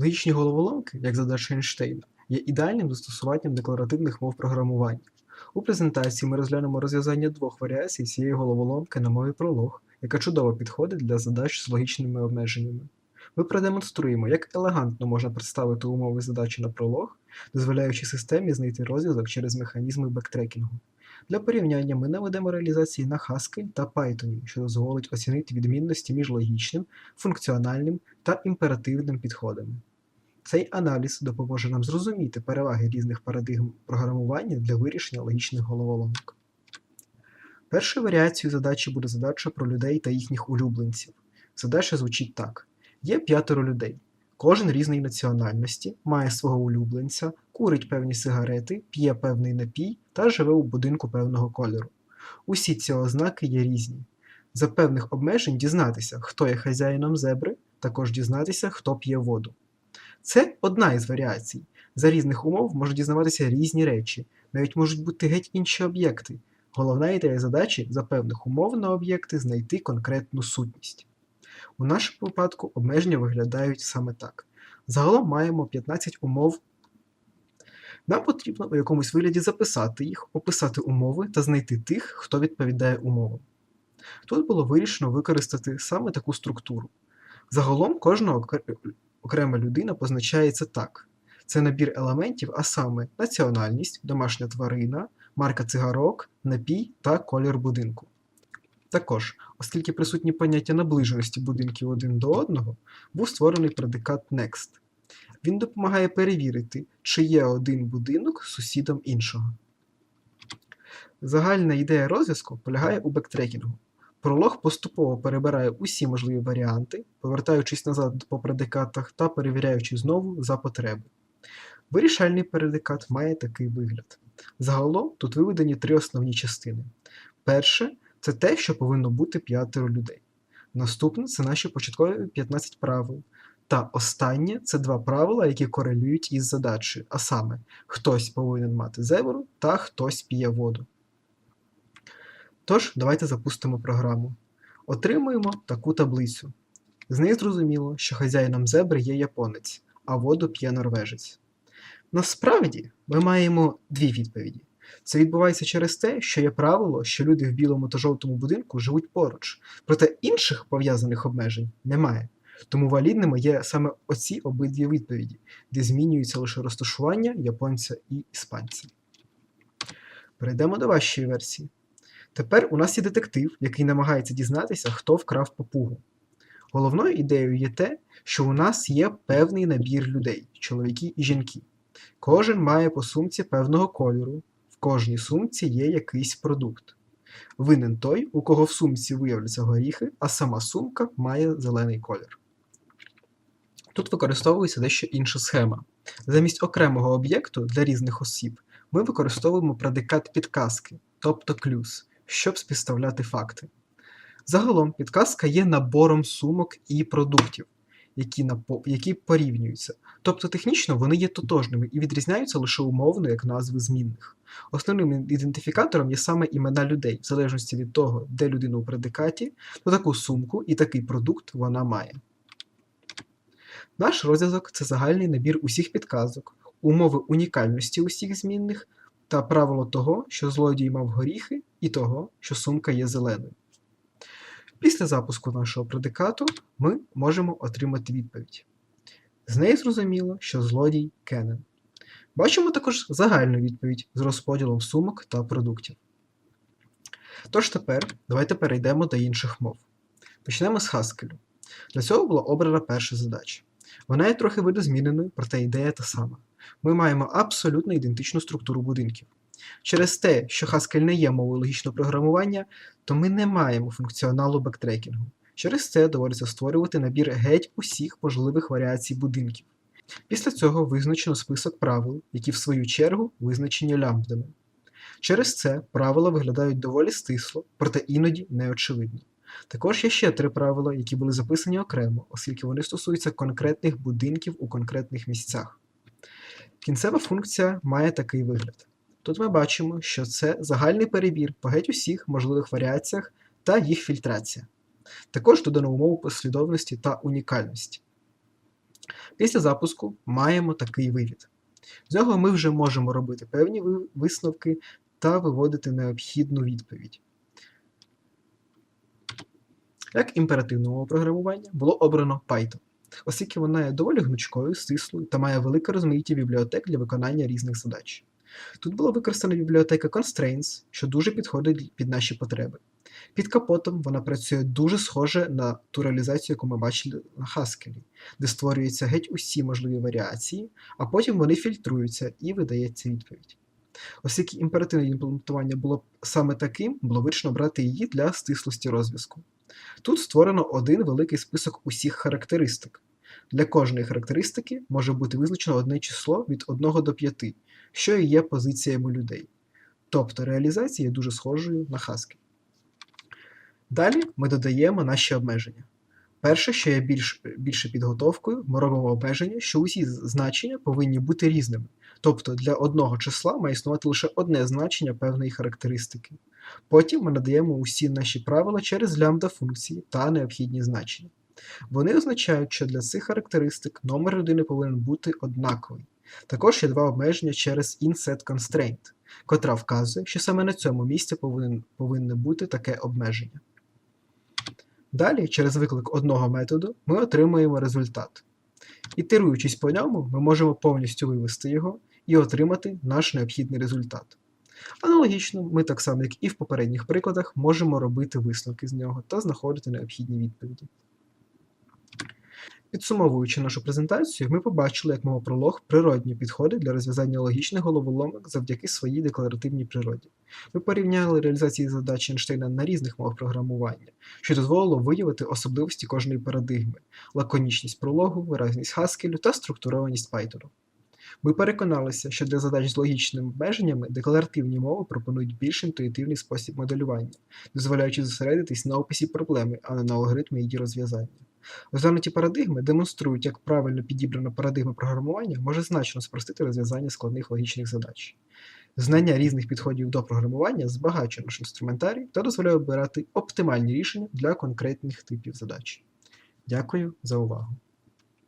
Логічні головоломки, як задача Ейнштейна, є ідеальним застосуванням декларативних мов програмування. У презентації ми розглянемо розв'язання двох варіацій цієї головоломки на мові пролог, яка чудово підходить для задач з логічними обмеженнями. Ми продемонструємо, як елегантно можна представити умови задачі на пролог, дозволяючи системі знайти розв'язок через механізми бектрекінгу. Для порівняння ми наведемо реалізації на Haskell та Python, що дозволить оцінити відмінності між логічним, функціональним та імперативним підходами. Цей аналіз допоможе нам зрозуміти переваги різних парадигм програмування для вирішення логічних головоломок. Першою варіацією задачі буде задача про людей та їхніх улюбленців. Задача звучить так: є п'ятеро людей. Кожен різної національності, має свого улюбленця, курить певні сигарети, п'є певний напій та живе у будинку певного кольору. Усі ці ознаки є різні. За певних обмежень дізнатися, хто є хазяїном зебри, також дізнатися, хто п'є воду. Це одна із варіацій. За різних умов можуть дізнаватися різні речі, навіть можуть бути геть інші об'єкти. Головна ідея задачі за певних умов на об'єкти знайти конкретну сутність. У нашому випадку обмеження виглядають саме так. Загалом маємо 15 умов. Нам потрібно у якомусь вигляді записати їх, описати умови та знайти тих, хто відповідає умовам. Тут було вирішено використати саме таку структуру. Загалом кожна окрема людина позначається так: це набір елементів, а саме національність, домашня тварина, марка цигарок, напій та колір будинку. Також, оскільки присутні поняття наближеності будинків один до одного, був створений предикат Next. Він допомагає перевірити, чи є один будинок сусідом іншого. Загальна ідея розв'язку полягає у бектрекінгу. Пролог поступово перебирає усі можливі варіанти, повертаючись назад по предикатах та перевіряючи знову за потреби. Вирішальний предикат має такий вигляд. Загалом тут виведені три основні частини. Перше це те, що повинно бути п'ятеро людей. Наступне це наші початкові 15 правил. Та останнє це два правила, які корелюють із задачею, а саме, хтось повинен мати зебру та хтось п'є воду. Тож, давайте запустимо програму. Отримуємо таку таблицю. З неї зрозуміло, що хазяїном зебри є японець, а воду п'є норвежець. Насправді, ми маємо дві відповіді. Це відбувається через те, що є правило, що люди в білому та жовтому будинку живуть поруч, проте інших пов'язаних обмежень немає. Тому валідними є саме оці обидві відповіді, де змінюється лише розташування японця і іспанця. Перейдемо до вашої версії. Тепер у нас є детектив, який намагається дізнатися, хто вкрав папугу. Головною ідеєю є те, що у нас є певний набір людей, чоловіки і жінки. Кожен має по сумці певного кольору, в кожній сумці є якийсь продукт. Винен той, у кого в сумці виявляться горіхи, а сама сумка має зелений колір. Тут використовується дещо інша схема. Замість окремого об'єкту для різних осіб ми використовуємо предикат підказки, тобто клюз, щоб співставляти факти. Загалом підказка є набором сумок і продуктів, які напо... які порівнюються. Тобто технічно вони є тотожними і відрізняються лише умовно як назви змінних. Основним ідентифікатором є саме імена людей, в залежності від того, де людина у предикаті, то таку сумку і такий продукт вона має. Наш розв'язок це загальний набір усіх підказок, умови унікальності усіх змінних та правило того, що злодій мав горіхи, і того, що сумка є зеленою. Після запуску нашого предикату ми можемо отримати відповідь. З неї зрозуміло, що злодій Кеннен. Бачимо також загальну відповідь з розподілом сумок та продуктів. Тож тепер давайте перейдемо до інших мов. Почнемо з Haskell. Для цього була обрана перша задача. Вона є трохи видозміненою, проте ідея та сама. Ми маємо абсолютно ідентичну структуру будинків. Через те, що Haskell не є мовою логічного програмування, то ми не маємо функціоналу бектрекінгу. Через це доводиться створювати набір геть усіх можливих варіацій будинків. Після цього визначено список правил, які в свою чергу визначені лямбдами. Через це правила виглядають доволі стисло, проте іноді неочевидні. Також є ще три правила, які були записані окремо, оскільки вони стосуються конкретних будинків у конкретних місцях. Кінцева функція має такий вигляд. Тут ми бачимо, що це загальний перебір по геть усіх можливих варіаціях та їх фільтрація. Також додано умову послідовності та унікальності. Після запуску маємо такий вивід. З нього ми вже можемо робити певні висновки та виводити необхідну відповідь. Як імперативну мову програмування було обрано Python, оскільки вона є доволі гнучкою, стислою та має велике розмаїття бібліотек для виконання різних задач. Тут була використана бібліотека Constraints, що дуже підходить під наші потреби. Під капотом вона працює дуже схоже на ту реалізацію, яку ми бачили на Haskell, де створюються геть усі можливі варіації, а потім вони фільтруються і видається відповідь. Оскільки імперативне імплементування було саме таким, було вирішено брати її для стислості розв'язку. Тут створено один великий список усіх характеристик. Для кожної характеристики може бути визначено одне число від 1 до 5, що і є позиціями людей. Тобто реалізація є дуже схожою на Haskell. Далі ми додаємо наші обмеження. Перше, що є більш, більше підготовкою, ми робимо обмеження, що усі значення повинні бути різними. Тобто для одного числа має існувати лише одне значення певної характеристики. Потім ми надаємо усі наші правила через лямбда функції та необхідні значення. Вони означають, що для цих характеристик номер людини повинен бути однаковий. Також є два обмеження через inSetConstraint, котра вказує, що саме на цьому місці повинен, повинне бути таке обмеження. Далі, через виклик одного методу, ми отримуємо результат. Ітеруючись по ньому, ми можемо повністю вивести його і отримати наш необхідний результат. Аналогічно, ми так само, як і в попередніх прикладах, можемо робити висновки з нього та знаходити необхідні відповіді. Підсумовуючи нашу презентацію, ми побачили, як мова пролог природньо підходить для розв'язання логічних головоломок завдяки своїй декларативній природі. Ми порівняли реалізації задач Ейнштейна на різних мовах програмування, що дозволило виявити особливості кожної парадигми, лаконічність прологу, виразність Haskell та структурованість Python. Ми переконалися, що для задач з логічними обмеженнями декларативні мови пропонують більш інтуїтивний спосіб моделювання, дозволяючи зосередитись на описі проблеми, а не на алгоритмі її розв'язання. Розглянуті парадигми демонструють, як правильно підібрана парадигма програмування може значно спростити розв'язання складних логічних задач. Знання різних підходів до програмування збагачує наш інструментарій та дозволяє обирати оптимальні рішення для конкретних типів задач. Дякую за увагу!